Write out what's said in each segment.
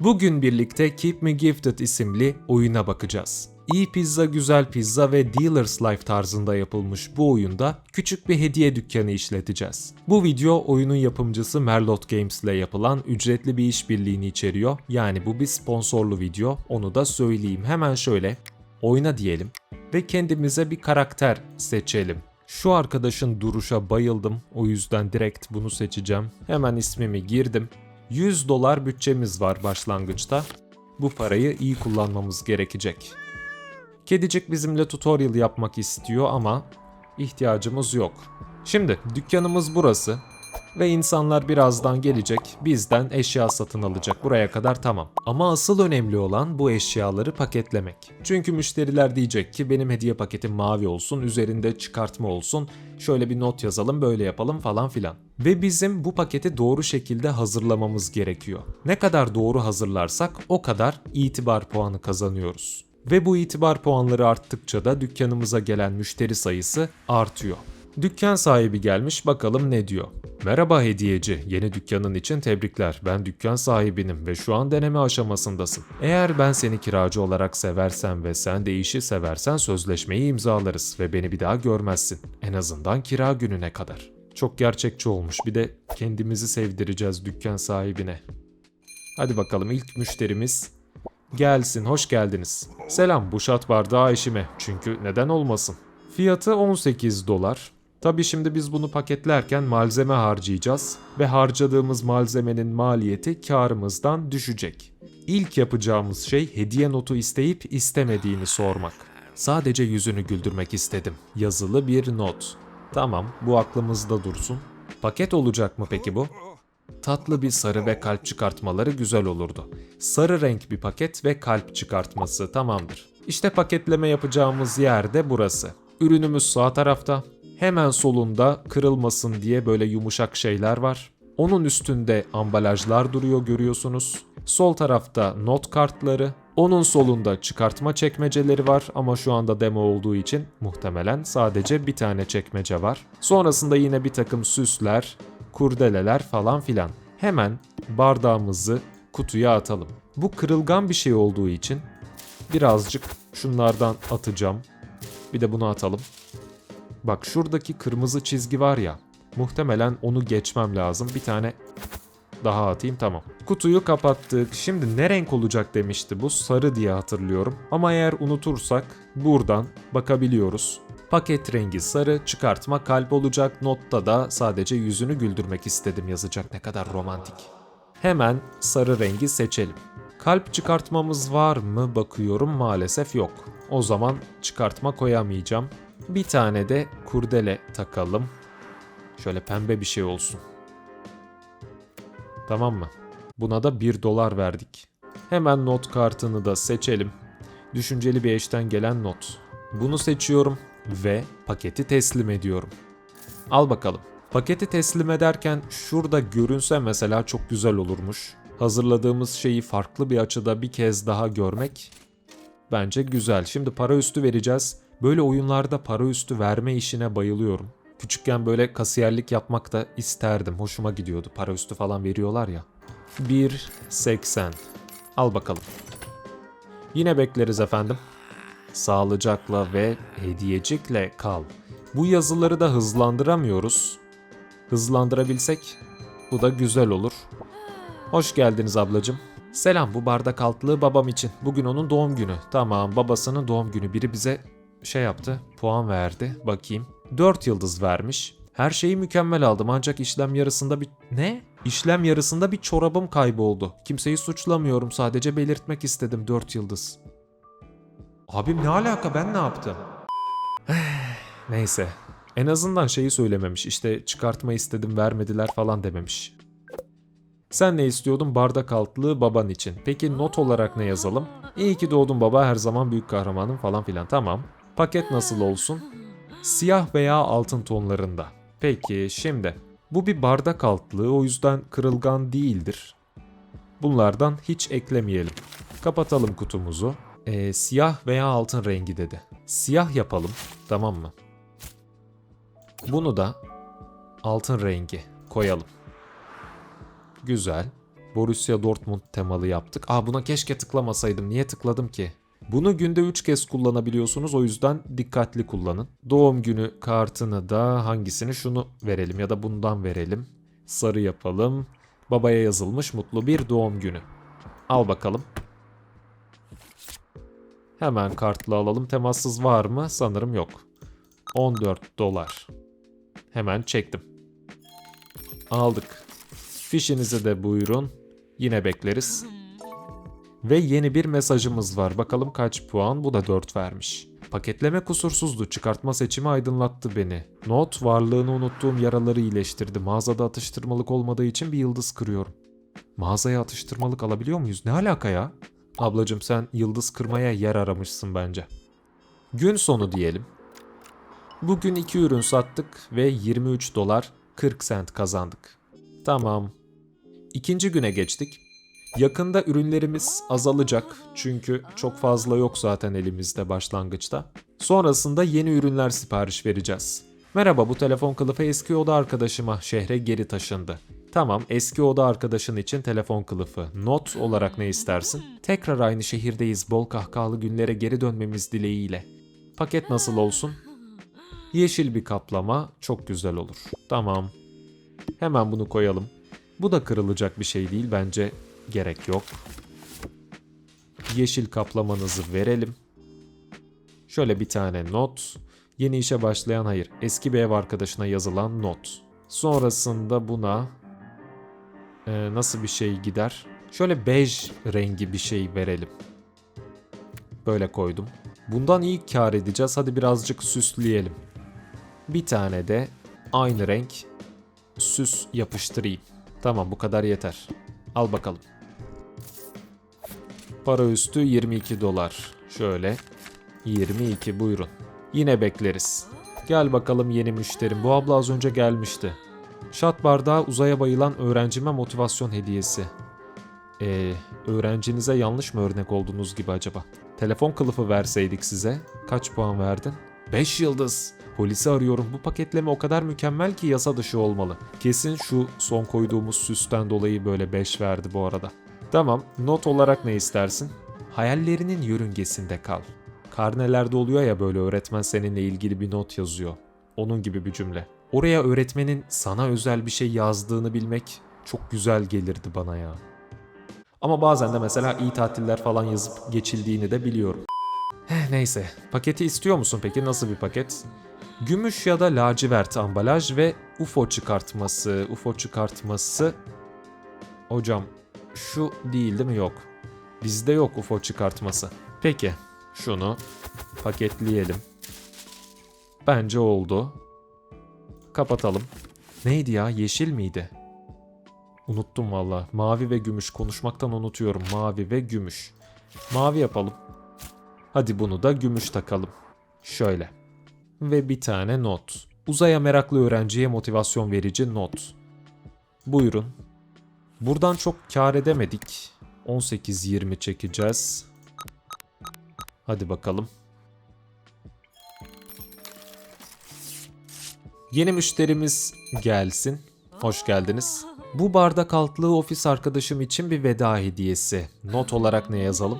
Bugün birlikte Keep Me Gifted isimli oyuna bakacağız. İyi pizza, güzel pizza ve Dealer's Life tarzında yapılmış bu oyunda küçük bir hediye dükkanı işleteceğiz. Bu video oyunun yapımcısı Merlot Games ile yapılan ücretli bir işbirliğini içeriyor. Yani bu bir sponsorlu video, onu da söyleyeyim. Hemen şöyle oyna diyelim ve kendimize bir karakter seçelim. Şu arkadaşın duruşa bayıldım. O yüzden direkt bunu seçeceğim. Hemen ismimi girdim. 100 dolar bütçemiz var başlangıçta. Bu parayı iyi kullanmamız gerekecek. Kedicik bizimle tutorial yapmak istiyor ama ihtiyacımız yok. Şimdi dükkanımız burası ve insanlar birazdan gelecek bizden eşya satın alacak buraya kadar tamam. Ama asıl önemli olan bu eşyaları paketlemek. Çünkü müşteriler diyecek ki benim hediye paketim mavi olsun üzerinde çıkartma olsun şöyle bir not yazalım böyle yapalım falan filan. Ve bizim bu paketi doğru şekilde hazırlamamız gerekiyor. Ne kadar doğru hazırlarsak o kadar itibar puanı kazanıyoruz. Ve bu itibar puanları arttıkça da dükkanımıza gelen müşteri sayısı artıyor. Dükkan sahibi gelmiş bakalım ne diyor. Merhaba hediyeci, yeni dükkanın için tebrikler. Ben dükkan sahibinim ve şu an deneme aşamasındasın. Eğer ben seni kiracı olarak seversem ve sen de işi seversen sözleşmeyi imzalarız ve beni bir daha görmezsin. En azından kira gününe kadar. Çok gerçekçi olmuş. Bir de kendimizi sevdireceğiz dükkan sahibine. Hadi bakalım ilk müşterimiz gelsin. Hoş geldiniz. Selam bu şat bardağı eşime. Çünkü neden olmasın? Fiyatı 18 dolar. Tabi şimdi biz bunu paketlerken malzeme harcayacağız ve harcadığımız malzemenin maliyeti karımızdan düşecek. İlk yapacağımız şey hediye notu isteyip istemediğini sormak. Sadece yüzünü güldürmek istedim. Yazılı bir not. Tamam, bu aklımızda dursun. Paket olacak mı peki bu? Tatlı bir sarı ve kalp çıkartmaları güzel olurdu. Sarı renk bir paket ve kalp çıkartması tamamdır. İşte paketleme yapacağımız yer de burası. Ürünümüz sağ tarafta. Hemen solunda kırılmasın diye böyle yumuşak şeyler var. Onun üstünde ambalajlar duruyor görüyorsunuz. Sol tarafta not kartları. Onun solunda çıkartma çekmeceleri var ama şu anda demo olduğu için muhtemelen sadece bir tane çekmece var. Sonrasında yine bir takım süsler, kurdeleler falan filan. Hemen bardağımızı kutuya atalım. Bu kırılgan bir şey olduğu için birazcık şunlardan atacağım. Bir de bunu atalım. Bak şuradaki kırmızı çizgi var ya. Muhtemelen onu geçmem lazım. Bir tane daha atayım tamam. Kutuyu kapattık. Şimdi ne renk olacak demişti bu. Sarı diye hatırlıyorum. Ama eğer unutursak buradan bakabiliyoruz. Paket rengi sarı, çıkartma kalp olacak. Notta da sadece yüzünü güldürmek istedim yazacak. Ne kadar romantik. Hemen sarı rengi seçelim. Kalp çıkartmamız var mı bakıyorum maalesef yok. O zaman çıkartma koyamayacağım. Bir tane de kurdele takalım. Şöyle pembe bir şey olsun. Tamam mı? Buna da 1 dolar verdik. Hemen not kartını da seçelim. Düşünceli bir eşten gelen not. Bunu seçiyorum ve paketi teslim ediyorum. Al bakalım. Paketi teslim ederken şurada görünse mesela çok güzel olurmuş. Hazırladığımız şeyi farklı bir açıda bir kez daha görmek bence güzel. Şimdi para üstü vereceğiz. Böyle oyunlarda para üstü verme işine bayılıyorum. Küçükken böyle kasiyerlik yapmak da isterdim. Hoşuma gidiyordu. Para üstü falan veriyorlar ya. 1.80. Al bakalım. Yine bekleriz efendim. Sağlıcakla ve hediyecikle kal. Bu yazıları da hızlandıramıyoruz. Hızlandırabilsek bu da güzel olur. Hoş geldiniz ablacım. Selam bu bardak altlığı babam için. Bugün onun doğum günü. Tamam babasının doğum günü. Biri bize şey yaptı puan verdi. Bakayım. 4 yıldız vermiş. Her şeyi mükemmel aldım ancak işlem yarısında bir... Ne? İşlem yarısında bir çorabım kayboldu. Kimseyi suçlamıyorum sadece belirtmek istedim 4 yıldız. Abim ne alaka ben ne yaptım? Neyse. En azından şeyi söylememiş. İşte çıkartma istedim vermediler falan dememiş. Sen ne istiyordun? Bardak altlığı baban için. Peki not olarak ne yazalım? İyi ki doğdun baba her zaman büyük kahramanım falan filan. Tamam. Paket nasıl olsun? Siyah veya altın tonlarında. Peki şimdi. Bu bir bardak altlığı o yüzden kırılgan değildir. Bunlardan hiç eklemeyelim. Kapatalım kutumuzu. Ee, siyah veya altın rengi dedi. Siyah yapalım. Tamam mı? Bunu da altın rengi koyalım. Güzel. Borussia Dortmund temalı yaptık. Aa buna keşke tıklamasaydım. Niye tıkladım ki? Bunu günde 3 kez kullanabiliyorsunuz. O yüzden dikkatli kullanın. Doğum günü kartını da hangisini? Şunu verelim ya da bundan verelim. Sarı yapalım. Babaya yazılmış mutlu bir doğum günü. Al bakalım. Hemen kartla alalım. Temassız var mı? Sanırım yok. 14 dolar. Hemen çektim. Aldık. Fişinizi de buyurun. Yine bekleriz. Ve yeni bir mesajımız var. Bakalım kaç puan? Bu da 4 vermiş. Paketleme kusursuzdu. Çıkartma seçimi aydınlattı beni. Not varlığını unuttuğum yaraları iyileştirdi. Mağazada atıştırmalık olmadığı için bir yıldız kırıyorum. Mağazaya atıştırmalık alabiliyor muyuz? Ne alaka ya? Ablacım sen yıldız kırmaya yer aramışsın bence. Gün sonu diyelim. Bugün iki ürün sattık ve 23 dolar 40 sent kazandık. Tamam. İkinci güne geçtik. Yakında ürünlerimiz azalacak çünkü çok fazla yok zaten elimizde başlangıçta. Sonrasında yeni ürünler sipariş vereceğiz. Merhaba bu telefon kılıfı eski oda arkadaşıma şehre geri taşındı. Tamam eski oda arkadaşın için telefon kılıfı. Not olarak ne istersin? Tekrar aynı şehirdeyiz bol kahkahalı günlere geri dönmemiz dileğiyle. Paket nasıl olsun? Yeşil bir kaplama çok güzel olur. Tamam. Hemen bunu koyalım. Bu da kırılacak bir şey değil bence gerek yok. Yeşil kaplamanızı verelim. Şöyle bir tane not. Yeni işe başlayan hayır. Eski bir ev arkadaşına yazılan not. Sonrasında buna e, nasıl bir şey gider? Şöyle bej rengi bir şey verelim. Böyle koydum. Bundan iyi kar edeceğiz. Hadi birazcık süsleyelim. Bir tane de aynı renk süs yapıştırayım. Tamam bu kadar yeter. Al bakalım. Para üstü 22 dolar. Şöyle 22 buyurun. Yine bekleriz. Gel bakalım yeni müşterim. Bu abla az önce gelmişti. Şat bardağı uzaya bayılan öğrencime motivasyon hediyesi. Ee, öğrencinize yanlış mı örnek oldunuz gibi acaba? Telefon kılıfı verseydik size kaç puan verdin? 5 yıldız. Polisi arıyorum. Bu paketleme o kadar mükemmel ki yasa dışı olmalı. Kesin şu son koyduğumuz süsten dolayı böyle 5 verdi bu arada. Tamam, not olarak ne istersin? Hayallerinin yörüngesinde kal. Karnelerde oluyor ya böyle öğretmen seninle ilgili bir not yazıyor. Onun gibi bir cümle. Oraya öğretmenin sana özel bir şey yazdığını bilmek çok güzel gelirdi bana ya. Ama bazen de mesela iyi tatiller falan yazıp geçildiğini de biliyorum. Eh, neyse. Paketi istiyor musun peki? Nasıl bir paket? Gümüş ya da lacivert ambalaj ve UFO çıkartması. UFO çıkartması. Hocam şu değil değil mi? Yok. Bizde yok UFO çıkartması. Peki. Şunu paketleyelim. Bence oldu. Kapatalım. Neydi ya? Yeşil miydi? Unuttum valla. Mavi ve gümüş. Konuşmaktan unutuyorum. Mavi ve gümüş. Mavi yapalım. Hadi bunu da gümüş takalım. Şöyle. Ve bir tane not. Uzaya meraklı öğrenciye motivasyon verici not. Buyurun. Buradan çok kar edemedik. 18-20 çekeceğiz. Hadi bakalım. Yeni müşterimiz gelsin. Hoş geldiniz. Bu bardak altlığı ofis arkadaşım için bir veda hediyesi. Not olarak ne yazalım?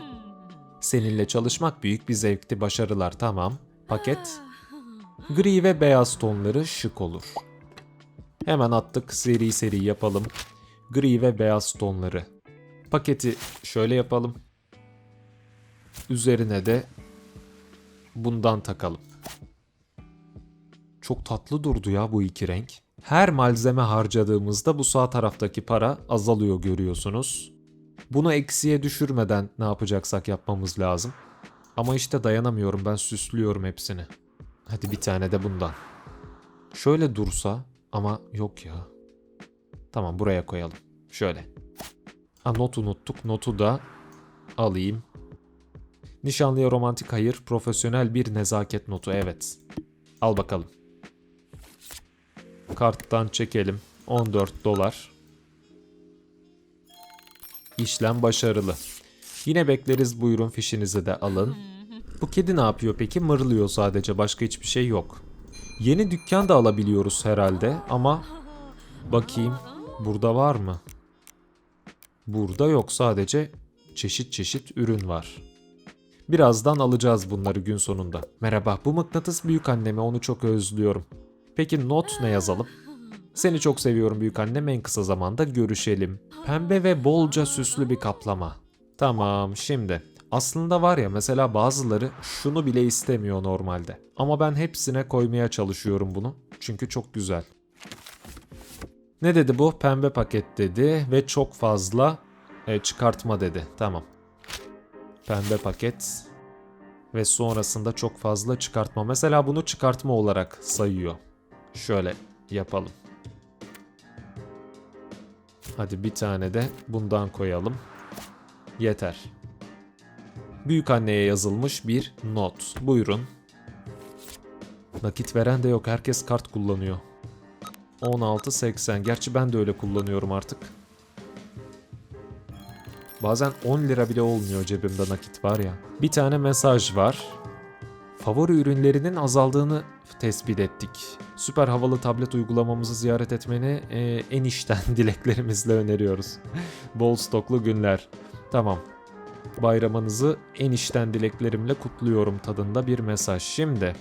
Seninle çalışmak büyük bir zevkti, başarılar tamam. Paket. Gri ve beyaz tonları şık olur. Hemen attık, seri seri yapalım. Gri ve beyaz tonları. Paketi şöyle yapalım. Üzerine de bundan takalım. Çok tatlı durdu ya bu iki renk. Her malzeme harcadığımızda bu sağ taraftaki para azalıyor görüyorsunuz. Bunu eksiye düşürmeden ne yapacaksak yapmamız lazım. Ama işte dayanamıyorum ben süslüyorum hepsini. Hadi bir tane de bundan. Şöyle dursa ama yok ya. Tamam buraya koyalım. Şöyle. Ha not unuttuk. Notu da alayım. Nişanlıya romantik hayır, profesyonel bir nezaket notu evet. Al bakalım. Karttan çekelim. 14 dolar. İşlem başarılı. Yine bekleriz buyurun fişinizi de alın. Bu kedi ne yapıyor peki? Mırlıyor sadece başka hiçbir şey yok. Yeni dükkan da alabiliyoruz herhalde ama bakayım burada var mı? Burada yok sadece çeşit çeşit ürün var. Birazdan alacağız bunları gün sonunda. Merhaba bu mıknatıs büyük anneme onu çok özlüyorum. Peki not ne yazalım? Seni çok seviyorum büyük annem en kısa zamanda görüşelim. Pembe ve bolca süslü bir kaplama. Tamam şimdi. Aslında var ya mesela bazıları şunu bile istemiyor normalde. Ama ben hepsine koymaya çalışıyorum bunu. Çünkü çok güzel. Ne dedi bu? Pembe paket dedi ve çok fazla e, çıkartma dedi. Tamam. Pembe paket ve sonrasında çok fazla çıkartma. Mesela bunu çıkartma olarak sayıyor. Şöyle yapalım. Hadi bir tane de bundan koyalım. Yeter. Büyük anneye yazılmış bir not. Buyurun. Nakit veren de yok. Herkes kart kullanıyor. 16.80. Gerçi ben de öyle kullanıyorum artık. Bazen 10 lira bile olmuyor cebimde nakit var ya. Bir tane mesaj var. Favori ürünlerinin azaldığını tespit ettik. Süper havalı tablet uygulamamızı ziyaret etmeni e, en içten dileklerimizle öneriyoruz. Bol stoklu günler. Tamam. Bayramınızı en içten dileklerimle kutluyorum tadında bir mesaj. Şimdi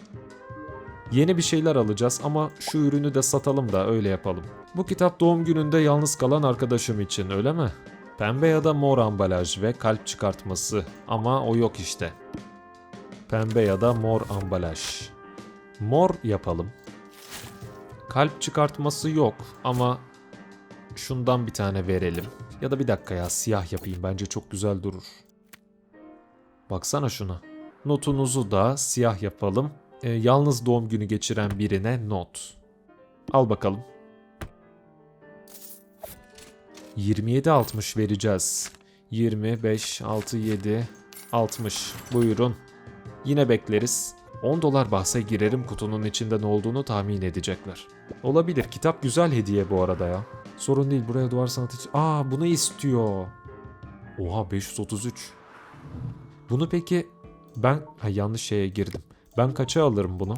Yeni bir şeyler alacağız ama şu ürünü de satalım da öyle yapalım. Bu kitap doğum gününde yalnız kalan arkadaşım için öyle mi? Pembe ya da mor ambalaj ve kalp çıkartması ama o yok işte. Pembe ya da mor ambalaj. Mor yapalım. Kalp çıkartması yok ama şundan bir tane verelim. Ya da bir dakika ya siyah yapayım bence çok güzel durur. Baksana şuna. Notunuzu da siyah yapalım. Ee, yalnız doğum günü geçiren birine not. Al bakalım. 27.60 vereceğiz. 25, 6, 7, 60. Buyurun. Yine bekleriz. 10 dolar bahse girerim kutunun içinde ne olduğunu tahmin edecekler. Olabilir. Kitap güzel hediye bu arada ya. Sorun değil buraya duvar sanatı için. Aa bunu istiyor. Oha 533. Bunu peki ben ha, yanlış şeye girdim. Ben kaça alırım bunu?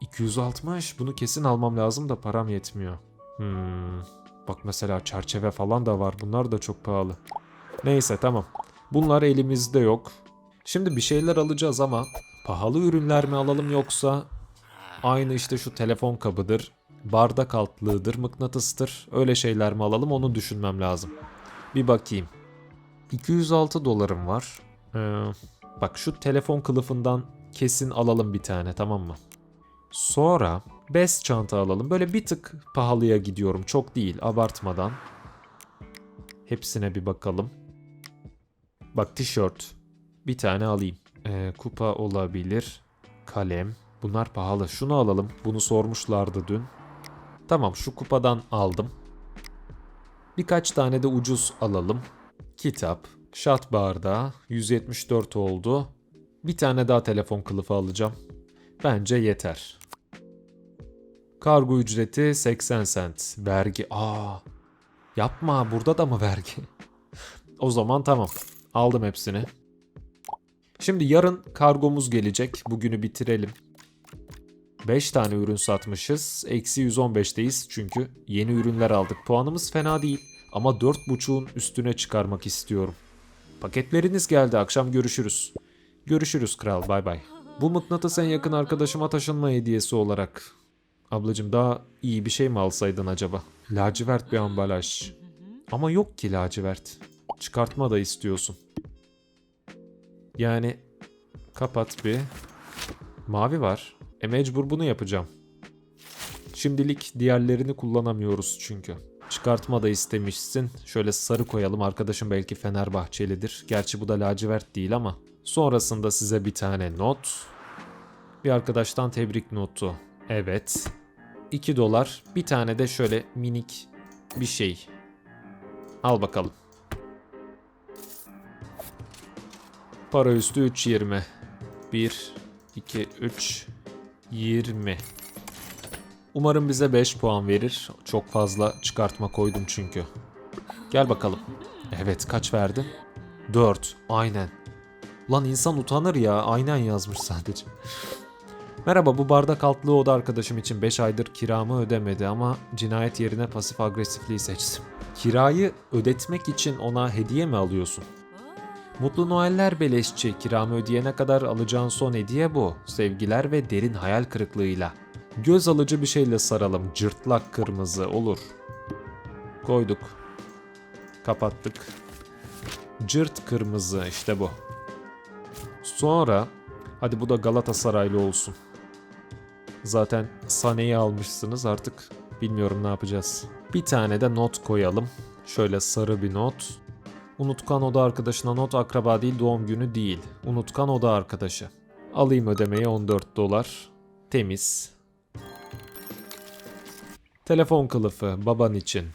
260. Bunu kesin almam lazım da param yetmiyor. Hmm. Bak mesela çerçeve falan da var. Bunlar da çok pahalı. Neyse tamam. Bunlar elimizde yok. Şimdi bir şeyler alacağız ama pahalı ürünler mi alalım yoksa aynı işte şu telefon kabıdır, bardak altlığıdır, mıknatıstır öyle şeyler mi alalım onu düşünmem lazım. Bir bakayım. 206 dolarım var. Ee, bak şu telefon kılıfından kesin alalım bir tane tamam mı? Sonra bez çanta alalım. Böyle bir tık pahalıya gidiyorum. Çok değil abartmadan. Hepsine bir bakalım. Bak tişört. Bir tane alayım. Ee, kupa olabilir. Kalem. Bunlar pahalı. Şunu alalım. Bunu sormuşlardı dün. Tamam şu kupadan aldım. Birkaç tane de ucuz alalım. Kitap. Şat bardağı. 174 oldu. Bir tane daha telefon kılıfı alacağım. Bence yeter. Kargo ücreti 80 cent. Vergi. Aa. Yapma burada da mı vergi? o zaman tamam. Aldım hepsini. Şimdi yarın kargomuz gelecek. Bugünü bitirelim. 5 tane ürün satmışız. Eksi 115'teyiz çünkü yeni ürünler aldık. Puanımız fena değil ama 4.5'un üstüne çıkarmak istiyorum. Paketleriniz geldi. Akşam görüşürüz. Görüşürüz kral. Bay bay. Bu mıknatıs en yakın arkadaşıma taşınma hediyesi olarak. Ablacım daha iyi bir şey mi alsaydın acaba? Lacivert bir ambalaj. Ama yok ki lacivert. Çıkartma da istiyorsun. Yani kapat bir. Mavi var. E mecbur bunu yapacağım. Şimdilik diğerlerini kullanamıyoruz çünkü. Çıkartma da istemişsin. Şöyle sarı koyalım. Arkadaşım belki Fenerbahçelidir. Gerçi bu da lacivert değil ama. Sonrasında size bir tane not. Bir arkadaştan tebrik notu. Evet. 2 dolar. Bir tane de şöyle minik bir şey. Al bakalım. Para üstü 3.20. 1, 2, 3, 20. Umarım bize 5 puan verir. Çok fazla çıkartma koydum çünkü. Gel bakalım. Evet kaç verdin? 4. Aynen. Lan insan utanır ya. Aynen yazmış sadece. Merhaba bu bardak altlığı oda arkadaşım için 5 aydır kiramı ödemedi ama cinayet yerine pasif agresifliği seçtim. Kirayı ödetmek için ona hediye mi alıyorsun? Mutlu Noeller beleşçi. Kiramı ödeyene kadar alacağın son hediye bu. Sevgiler ve derin hayal kırıklığıyla. Göz alıcı bir şeyle saralım. Cırtlak kırmızı olur. Koyduk. Kapattık. Cırt kırmızı işte bu. Sonra hadi bu da Galatasaraylı olsun. Zaten Sane'yi almışsınız artık bilmiyorum ne yapacağız. Bir tane de not koyalım. Şöyle sarı bir not. Unutkan oda arkadaşına not akraba değil doğum günü değil. Unutkan oda arkadaşı. Alayım ödemeyi 14 dolar. Temiz. Telefon kılıfı baban için.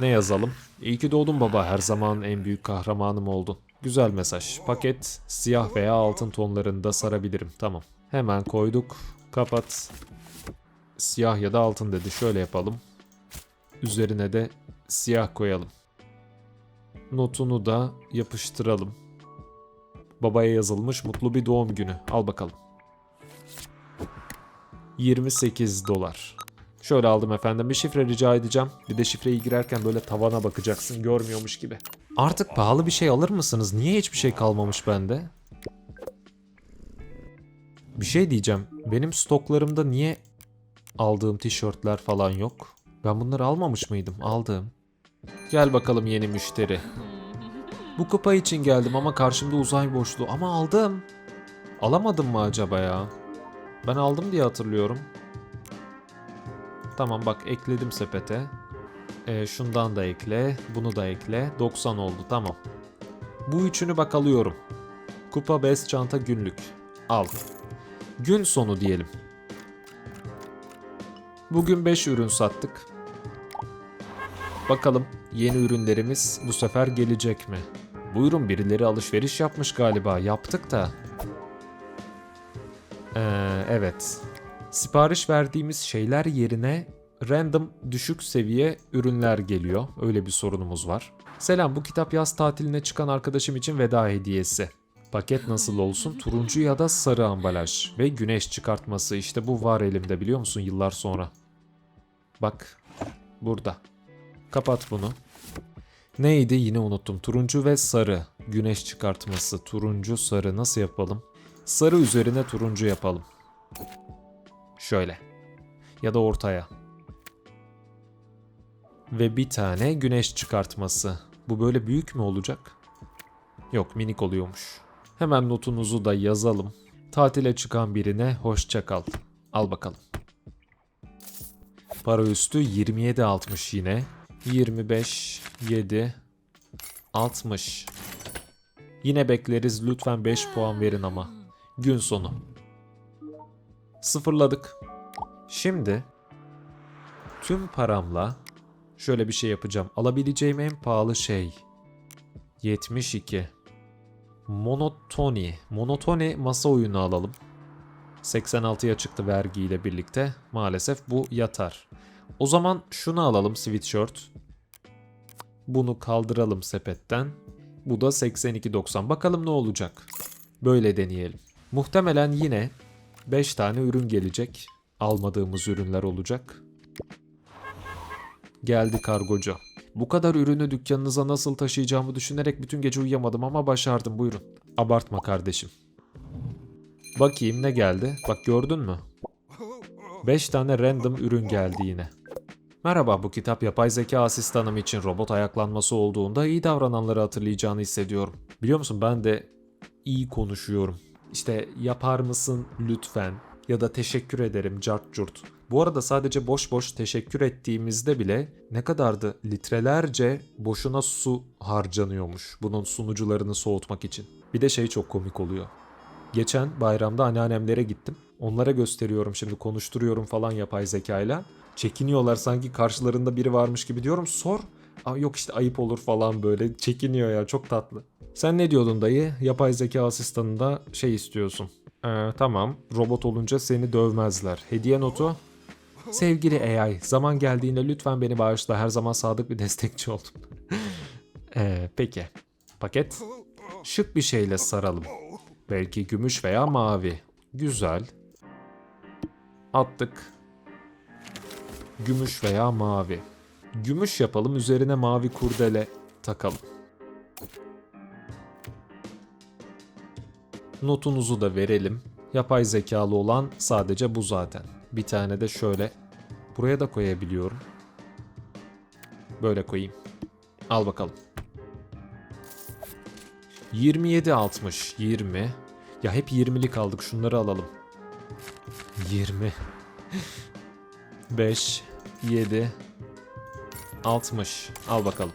Ne yazalım? İyi ki doğdun baba her zaman en büyük kahramanım oldun. Güzel mesaj. Paket siyah veya altın tonlarında sarabilirim. Tamam. Hemen koyduk. Kapat. Siyah ya da altın dedi. Şöyle yapalım. Üzerine de siyah koyalım. Notunu da yapıştıralım. Babaya yazılmış mutlu bir doğum günü. Al bakalım. 28 dolar. Şöyle aldım efendim. Bir şifre rica edeceğim. Bir de şifreyi girerken böyle tavana bakacaksın. Görmüyormuş gibi. Artık pahalı bir şey alır mısınız? Niye hiçbir şey kalmamış bende? Bir şey diyeceğim. Benim stoklarımda niye aldığım tişörtler falan yok? Ben bunları almamış mıydım? Aldım. Gel bakalım yeni müşteri. Bu kupa için geldim ama karşımda uzay boşluğu. Ama aldım. Alamadım mı acaba ya? Ben aldım diye hatırlıyorum. Tamam bak ekledim sepete. Ee, şundan da ekle. Bunu da ekle. 90 oldu tamam. Bu üçünü bak alıyorum. Kupa bez çanta günlük. Al. Gün sonu diyelim. Bugün 5 ürün sattık. Bakalım yeni ürünlerimiz bu sefer gelecek mi? Buyurun birileri alışveriş yapmış galiba. Yaptık da. Ee, evet. Sipariş verdiğimiz şeyler yerine random düşük seviye ürünler geliyor. Öyle bir sorunumuz var. Selam bu kitap yaz tatiline çıkan arkadaşım için veda hediyesi. Paket nasıl olsun? Turuncu ya da sarı ambalaj ve güneş çıkartması işte bu var elimde biliyor musun yıllar sonra. Bak burada. Kapat bunu. Neydi yine unuttum. Turuncu ve sarı. Güneş çıkartması. Turuncu sarı nasıl yapalım? Sarı üzerine turuncu yapalım. Şöyle. Ya da ortaya. Ve bir tane güneş çıkartması. Bu böyle büyük mü olacak? Yok minik oluyormuş. Hemen notunuzu da yazalım. Tatile çıkan birine hoşça kal. Al bakalım. Para üstü 27.60 yine. 25, 7, 60. Yine bekleriz lütfen 5 puan verin ama. Gün sonu. Sıfırladık. Şimdi tüm paramla şöyle bir şey yapacağım. Alabileceğim en pahalı şey 72. Monotoni. Monotoni masa oyunu alalım. 86'ya çıktı vergiyle birlikte. Maalesef bu yatar. O zaman şunu alalım sweatshirt. Bunu kaldıralım sepetten. Bu da 82.90. Bakalım ne olacak. Böyle deneyelim. Muhtemelen yine 5 tane ürün gelecek. Almadığımız ürünler olacak. Geldi kargocu. Bu kadar ürünü dükkanınıza nasıl taşıyacağımı düşünerek bütün gece uyuyamadım ama başardım buyurun. Abartma kardeşim. Bakayım ne geldi? Bak gördün mü? 5 tane random ürün geldi yine. Merhaba bu kitap yapay zeka asistanım için robot ayaklanması olduğunda iyi davrananları hatırlayacağını hissediyorum. Biliyor musun ben de iyi konuşuyorum. İşte yapar mısın lütfen ya da teşekkür ederim cart curt. Bu arada sadece boş boş teşekkür ettiğimizde bile ne kadardı litrelerce boşuna su harcanıyormuş bunun sunucularını soğutmak için. Bir de şey çok komik oluyor. Geçen bayramda anneannemlere gittim. Onlara gösteriyorum şimdi konuşturuyorum falan yapay zekayla. Çekiniyorlar sanki karşılarında biri varmış gibi diyorum sor. Aa, yok işte ayıp olur falan böyle çekiniyor ya çok tatlı. Sen ne diyordun dayı? Yapay zeka asistanında şey istiyorsun. Ee, tamam robot olunca seni dövmezler. Hediye notu. Sevgili AI zaman geldiğinde lütfen beni bağışla her zaman sadık bir destekçi oldum. ee, peki. Paket. Şık bir şeyle saralım. Belki gümüş veya mavi. Güzel. Attık. Gümüş veya mavi. Gümüş yapalım. Üzerine mavi kurdele takalım. Notunuzu da verelim. Yapay zekalı olan sadece bu zaten. Bir tane de şöyle buraya da koyabiliyorum. Böyle koyayım. Al bakalım. 27 60 20. Ya hep 20'lik aldık. Şunları alalım. 20 5 7 60. Al bakalım.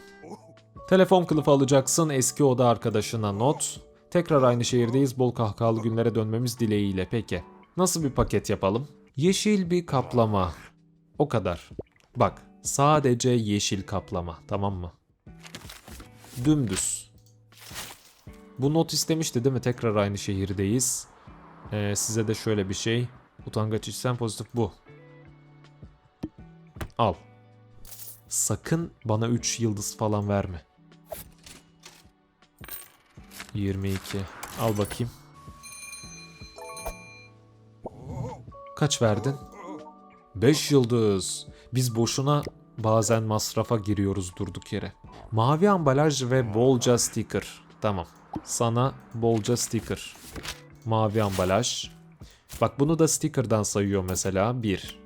Telefon kılıfı alacaksın. Eski oda arkadaşına not. Tekrar aynı şehirdeyiz. Bol kahkahalı günlere dönmemiz dileğiyle. Peki. Nasıl bir paket yapalım? Yeşil bir kaplama. O kadar. Bak. Sadece yeşil kaplama. Tamam mı? Dümdüz. Bu not istemişti değil mi? Tekrar aynı şehirdeyiz. Ee, size de şöyle bir şey. Utangaç içsen pozitif bu. Al. Sakın bana 3 yıldız falan verme. 22. Al bakayım. Kaç verdin? 5 yıldız. Biz boşuna bazen masrafa giriyoruz durduk yere. Mavi ambalaj ve bolca sticker. Tamam. Sana bolca sticker. Mavi ambalaj. Bak bunu da sticker'dan sayıyor mesela. 1.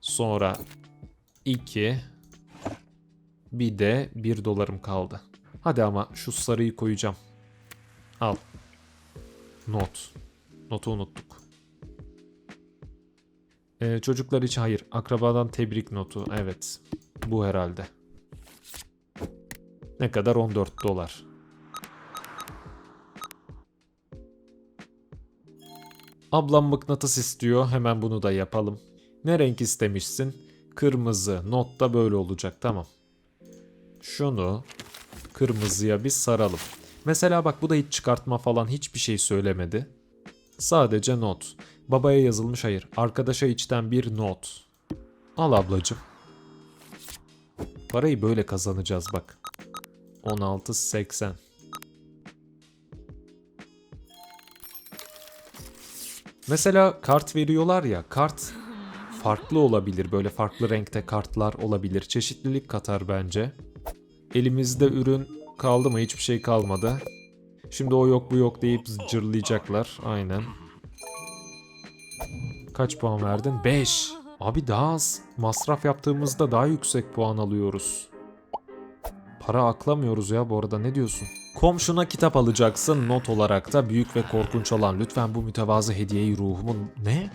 Sonra 2. Bir de 1 dolarım kaldı. Hadi ama şu sarıyı koyacağım. Al. Not. Notu unuttuk. Ee, çocuklar için hayır. Akrabadan tebrik notu. Evet. Bu herhalde. Ne kadar? 14 dolar. Ablam mıknatıs istiyor. Hemen bunu da yapalım. Ne renk istemişsin? Kırmızı. Not da böyle olacak. Tamam. Şunu kırmızıya bir saralım. Mesela bak bu da hiç çıkartma falan hiçbir şey söylemedi. Sadece not. Babaya yazılmış hayır. Arkadaşa içten bir not. Al ablacım. Parayı böyle kazanacağız bak. 16.80. Mesela kart veriyorlar ya. Kart farklı olabilir. Böyle farklı renkte kartlar olabilir. Çeşitlilik katar bence. Elimizde ürün kaldı mı? Hiçbir şey kalmadı. Şimdi o yok bu yok deyip cırlayacaklar. Aynen. Kaç puan verdin? 5. Abi daha az. Masraf yaptığımızda daha yüksek puan alıyoruz. Para aklamıyoruz ya bu arada ne diyorsun? Komşuna kitap alacaksın not olarak da büyük ve korkunç olan lütfen bu mütevazı hediyeyi ruhumun ne?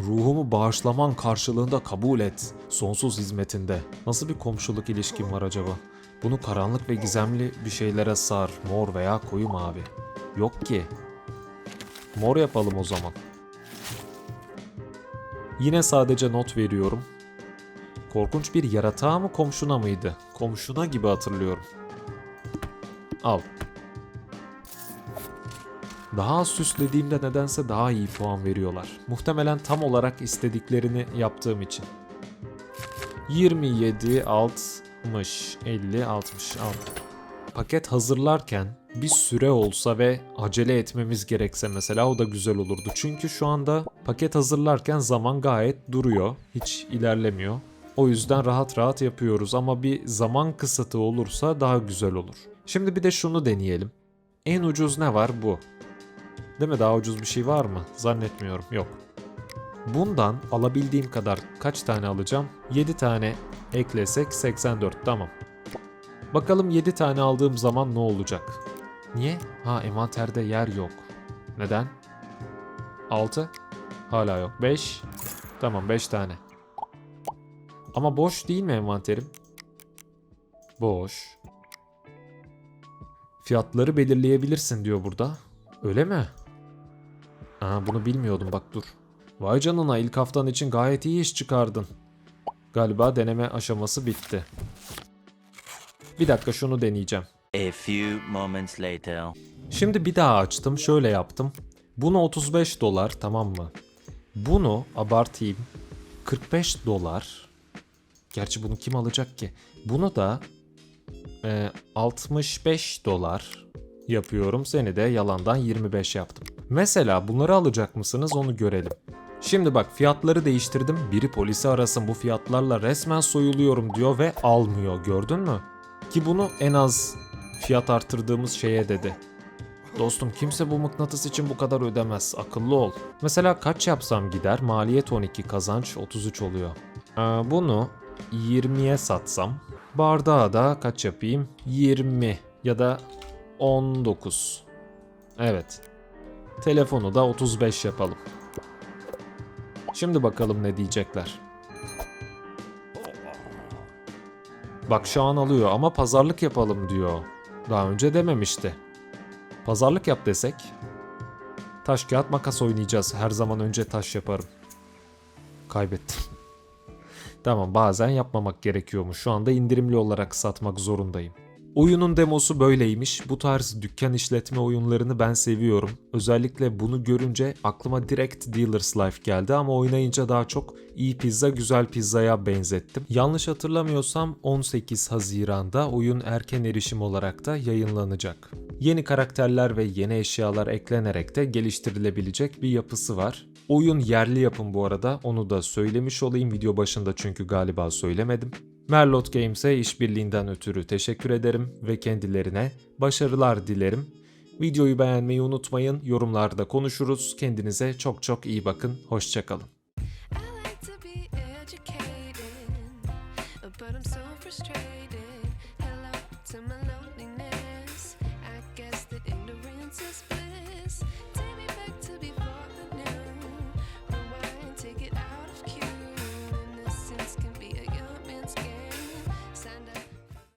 Ruhumu bağışlaman karşılığında kabul et. Sonsuz hizmetinde. Nasıl bir komşuluk ilişkin var acaba? Bunu karanlık ve gizemli bir şeylere sar. Mor veya koyu mavi. Yok ki. Mor yapalım o zaman. Yine sadece not veriyorum. Korkunç bir yaratığa mı komşuna mıydı? Komşuna gibi hatırlıyorum. Al. Daha az süslediğimde nedense daha iyi puan veriyorlar. Muhtemelen tam olarak istediklerini yaptığım için. 27, 60, 50, 60, al. Paket hazırlarken bir süre olsa ve acele etmemiz gerekse mesela o da güzel olurdu. Çünkü şu anda paket hazırlarken zaman gayet duruyor. Hiç ilerlemiyor. O yüzden rahat rahat yapıyoruz ama bir zaman kısıtı olursa daha güzel olur. Şimdi bir de şunu deneyelim. En ucuz ne var bu? Değil mi? Daha ucuz bir şey var mı? Zannetmiyorum. Yok. Bundan alabildiğim kadar kaç tane alacağım? 7 tane eklesek 84. Tamam. Bakalım 7 tane aldığım zaman ne olacak? Niye? Ha envanterde yer yok. Neden? 6. Hala yok. 5. Tamam 5 tane. Ama boş değil mi envanterim? Boş. Fiyatları belirleyebilirsin diyor burada. Öyle mi? Aa, bunu bilmiyordum bak dur. Vay canına ilk haftan için gayet iyi iş çıkardın. Galiba deneme aşaması bitti. Bir dakika şunu deneyeceğim. A few moments later. Şimdi bir daha açtım şöyle yaptım. Bunu 35 dolar tamam mı? Bunu abartayım. 45 dolar. Gerçi bunu kim alacak ki? Bunu da e, 65 dolar yapıyorum. Seni de yalandan 25 yaptım. Mesela bunları alacak mısınız onu görelim. Şimdi bak fiyatları değiştirdim. Biri polisi arasın bu fiyatlarla resmen soyuluyorum diyor ve almıyor gördün mü? Ki bunu en az fiyat artırdığımız şeye dedi. Dostum kimse bu mıknatıs için bu kadar ödemez. Akıllı ol. Mesela kaç yapsam gider? Maliyet 12, kazanç 33 oluyor. Ee, bunu 20'ye satsam. Bardağı da kaç yapayım? 20 ya da 19. Evet. Telefonu da 35 yapalım. Şimdi bakalım ne diyecekler. Bak şu an alıyor ama pazarlık yapalım diyor. Daha önce dememişti. Pazarlık yap desek. Taş kağıt makas oynayacağız. Her zaman önce taş yaparım. Kaybettim. tamam bazen yapmamak gerekiyormuş. Şu anda indirimli olarak satmak zorundayım. Oyunun demosu böyleymiş. Bu tarz dükkan işletme oyunlarını ben seviyorum. Özellikle bunu görünce aklıma direkt Dealer's Life geldi ama oynayınca daha çok iyi pizza güzel pizzaya benzettim. Yanlış hatırlamıyorsam 18 Haziran'da oyun erken erişim olarak da yayınlanacak. Yeni karakterler ve yeni eşyalar eklenerek de geliştirilebilecek bir yapısı var. Oyun yerli yapım bu arada onu da söylemiş olayım video başında çünkü galiba söylemedim. Merlot Games'e işbirliğinden ötürü teşekkür ederim ve kendilerine başarılar dilerim. Videoyu beğenmeyi unutmayın, yorumlarda konuşuruz. Kendinize çok çok iyi bakın, hoşçakalın.